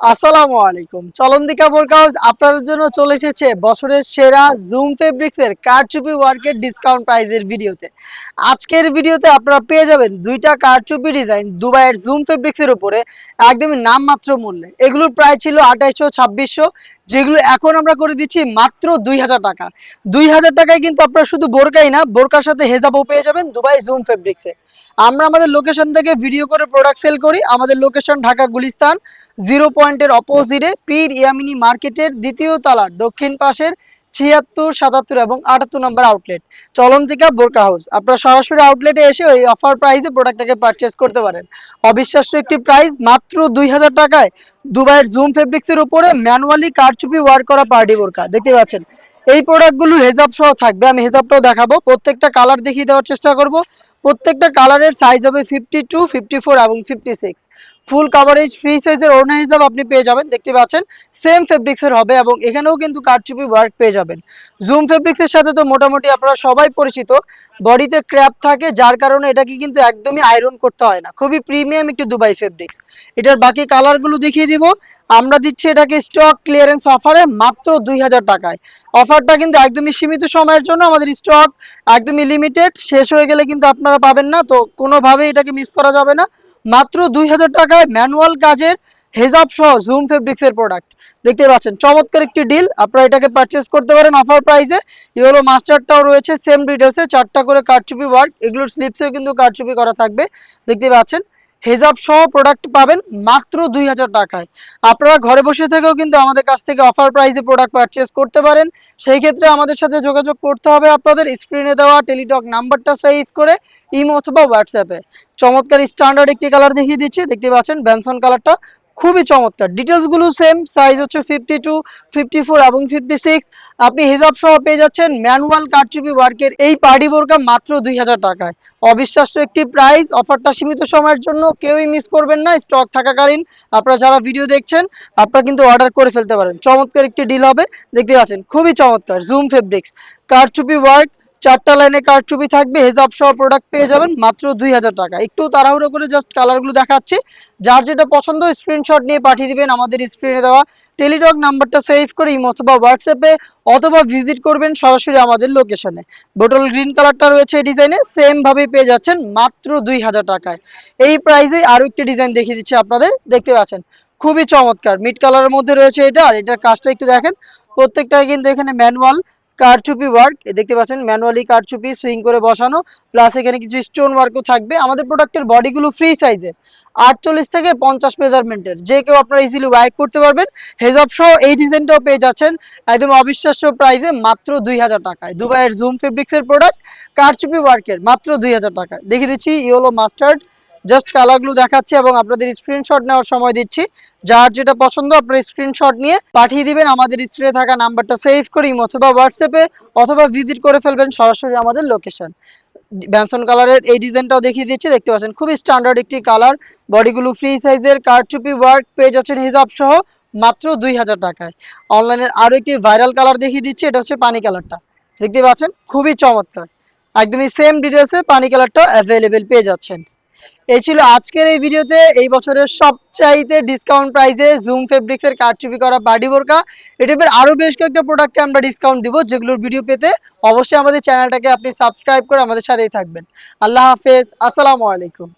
আসসালামু আলাইকুম। চলন্দিকা বোরকাউস আপনাদের জন্য চলে এসেছে বছরের সেরা জুম ফেব্রিক্সের কারচুপি ওয়ার্কের ডিসকাউন্ট প্রাইজের ভিডিওতে। আজকের ভিডিওতে আপনারা পেয়ে যাবেন দুইটা কারচুপি ডিজাইন দুবাইয়ের জুম ফেব্রিক্সের উপরে, একদমই নামমাত্র মূল্যে। এগুলোর প্রায় ছিল আঠাইশো ছাব্বিশশো, যেগুলো এখন আমরা করে দিচ্ছি মাত্র দুই হাজার টাকা। দুই হাজার টাকায় কিন্তু আপনারা শুধু বোরকাই না, বোরকার সাথে হেজাবও পেয়ে যাবেন দুবাই জুম ফেব্রিক্সে আমরা আমাদের লোকেশন থেকে ভিডিও করে প্রোডাক্ট সেল করি। আমাদের লোকেশন ঢাকা গুলিস্তান জিরো পয়েন্টের অপোজিটে পীর ইয়ামিনী মার্কেটের দ্বিতীয় তলার দক্ষিণ পাশের ছিয়াত্তর, সাতাত্তর এবং আটাত্তর নম্বর আউটলেট চলন্তিকা বোরকা হাউস। আপনারা সরাসরি আউটলেটে এসে ওই অফার প্রাইসে প্রোডাক্টটাকে পারচেস করতে পারেন। অবিশ্বাস্য একটি প্রাইস মাত্র দুই হাজার টাকায় দুবাইয়ের জুম ফেব্রিক্সের উপরে ম্যানুয়ালি কারচুপি ওয়ার্ক করা পার্টি বোরকা। দেখতে পাচ্ছেন? এই প্রোডাক্টগুলো হেজাব সহ থাকবে। আমি হেজাবটাও দেখাবো। প্রত্যেকটা কালার দেখিয়ে দেওয়ার চেষ্টা করব। প্রত্যেকটা কালারের সাইজ হবে ফিফটি টু ফিফটি ফোর এবং fifty six full coverage free সাইজের ওড়না হিসাব আপনি পেয়ে যাবেন, দেখতে পাচ্ছেন? সেম ফেব্রিক্সের হবে এবং এখানেও কিন্তু কারচুপি ওয়ার্ক পেয়ে যাবেন। জুম ফেব্রিক্সের সাথে তো মোটামুটি আপনারা সবাই পরিচিত। বডিতে ক্র্যাপ থাকে, যার কারণে এটাকে কিন্তু একদমই আয়রন করতে হয় না। খুবই প্রিমিয়াম একটি দুবাই ফেব্রিক্স এটার বাকি কালারগুলো দেখিয়ে দিব। আমরা দিচ্ছি এটাকে স্টক ক্লিয়ারেন্স অফারে মাত্র দুই হাজার টাকায়। অফারটা কিন্তু একদমই সীমিত সময়ের জন্য আমাদের স্টক একদমই লিমিটেড শেষ হয়ে গেলে কিন্তু আপনারা পাবেন না, তো কোনোভাবেই এটাকে মিস করা যাবে না। মাত্র দুই হাজার টাকায় ম্যানুয়াল কাজের হেজাব সহ জুম ফেব্রিক্স এর প্রোডাক্ট দেখতে পাচ্ছেন, চমৎকার একটি ডিল আপনারা এটাকে পারচেস করতে পারেন অফার প্রাইসে ইয়েলো মাস্টারটাও রয়েছে সেম ডিটেলসে চারটা করে কারচুপি ওয়ার্ক এগুলোর স্লিপসেও কিন্তু কারচুপি করা থাকবে। দেখতে পাচ্ছেন হেজাব সহ প্রোডাক্ট পাবেন মাত্র দুই হাজার টাকায়। আপনারা ঘরে বসে থেকেও কিন্তু আমাদের কাছ থেকে অফার প্রাইসে প্রোডাক্ট পারচেস করতে পারেন। সেই ক্ষেত্রে আমাদের সাথে যোগাযোগ করতে হবে আপনাদের স্ক্রিনে দেওয়া টেলিটক নাম্বারটা সেভ করে ইমো অথবা হোয়াটসঅ্যাপে চমৎকার স্ট্যান্ডার্ড একটি কালার দেখিয়ে দিচ্ছি, দেখতে পাচ্ছেন ব্যানসন কালারটা খুবই চমৎকার। ডিটেলসগুলো সেম সাইজ হচ্ছে ফিফটি টু ফিফটি ফোর এবং ফিফটি সিক্স আপনি হিসাব সহ পেয়ে যাচ্ছেন ম্যানুয়াল কারচুপি ওয়ার্কের এই পার্টি বোরকা মাত্র দুই হাজার টাকায়। অবিশ্বাস্য একটি প্রাইস অফারটা সীমিত সময়ের জন্য কেউই মিস করবেন না স্টক থাকাকালীন। আপনারা যারা ভিডিও দেখছেন, আপনারা কিন্তু অর্ডার করে ফেলতে পারেন। চমৎকার একটি ডিল হবে, দেখতে পাচ্ছেন, খুবই চমৎকার জুম ফেব্রিক্স কারচুপি ওয়ার্ক চারটা লাইনে কারচুপি থাকবে, হেজাব সহ প্রোডাক্ট পেয়ে যাবেন মাত্র দুই হাজার টাকা। একটু তাড়াহুড়ো করে জাস্ট কালারগুলো দেখাচ্ছি। যার যেটা পছন্দ স্ক্রিনশট নিয়ে পাঠিয়ে দিবেন আমাদের স্ক্রিনে দেওয়া টেলিটক নাম্বারটা সেভ করে ইমো অথবা হোয়াটসঅ্যাপে অথবা ভিজিট করবেন সরাসরি আমাদের লোকেশনে বোটল গ্রিন কালারটা রয়েছে এই ডিজাইনে সেম ভাবে পেয়ে যাচ্ছেন মাত্র দুই হাজার টাকায়। এই প্রাইসে আরও একটি ডিজাইন দেখিয়ে দিচ্ছি আপনাদের, দেখতে পাচ্ছেন? খুবই চমৎকার। মিড কালারের মধ্যে রয়েছে এটা, আর এটার কাজটা একটু দেখেন। প্রত্যেকটা কিন্তু এখানে ম্যানুয়াল কারচুপি ওয়ার্ক দেখতে পাচ্ছেন ম্যানুয়ালি কারচুপি সুইং করে বসানো প্লাস এখানে কিছু স্টোন ওয়ার্কও থাকবে। আমাদের প্রোডাক্টের বডিগুলো ফ্রি সাইজের আটচল্লিশ থেকে পঞ্চাশ মেজারমেন্টের যে কেউ আপনারা ইজিলি ওয়াইপ করতে পারবেন। হেজব সহ এই ডিজাইনটাও পেয়ে যাচ্ছেন একদম অবিশ্বাস্য প্রাইসে মাত্র দুই হাজার টাকায়। দুবাইয়ের জুম ফেব্রিক্সের প্রোডাক্ট কারচুপি ওয়ার্কের মাত্র দুই হাজার টাকায়। দেখিয়ে দিচ্ছি ইয়েলো মাস্টার্ড জাস্ট কালারগুলো দেখাচ্ছি এবং আপনাদের স্ক্রিনশট নেওয়ার সময় দিচ্ছি। যার যেটা পছন্দ, আপনার স্ক্রিনশট নিয়ে পাঠিয়ে দিবেন। আমাদের স্ক্রিনে থাকা নাম্বারটা সেভ করি অথবা হোয়াটসঅ্যাপে অথবা ভিজিট করে ফেলবেন সরাসরি আমাদের লোকেশন ব্যানসন কালারের এই ডিজাইনটাও দেখিয়ে দিচ্ছি। দেখতে পাচ্ছেন, খুবই স্ট্যান্ডার্ড একটি কালার বডিগুলো ফ্রি সাইজের কারচুপি ওয়ার্ক পেজ যাচ্ছেন হিজাব সহ মাত্র দুই হাজার টাকায়। অনলাইনের আরও একটি ভাইরাল কালার দেখিয়ে দিচ্ছি, এটা হচ্ছে পানি কালারটা দেখতে পাচ্ছেন, খুবই চমৎকার। একদমই সেম ডিটেলসে পানি কালারটা অ্যাভেলেবেল পেয়ে যাচ্ছেন। এই ছিল আজকের এই ভিডিওতে। এই বছরের সবচাইতে ডিসকাউন্ট প্রাইসে জুম ফেব্রিক্সের কারচুপি করা বাডি বোরকা। এই টাইপের আরও বেশ কয়েকটা প্রোডাক্টে আমরা ডিসকাউন্ট দিব, যেগুলোর ভিডিও পেতে অবশ্যই আমাদের চ্যানেলটাকে আপনি সাবস্ক্রাইব করে আমাদের সাথেই থাকবেন। আল্লাহ হাফেজ। আসসালামু আলাইকুম।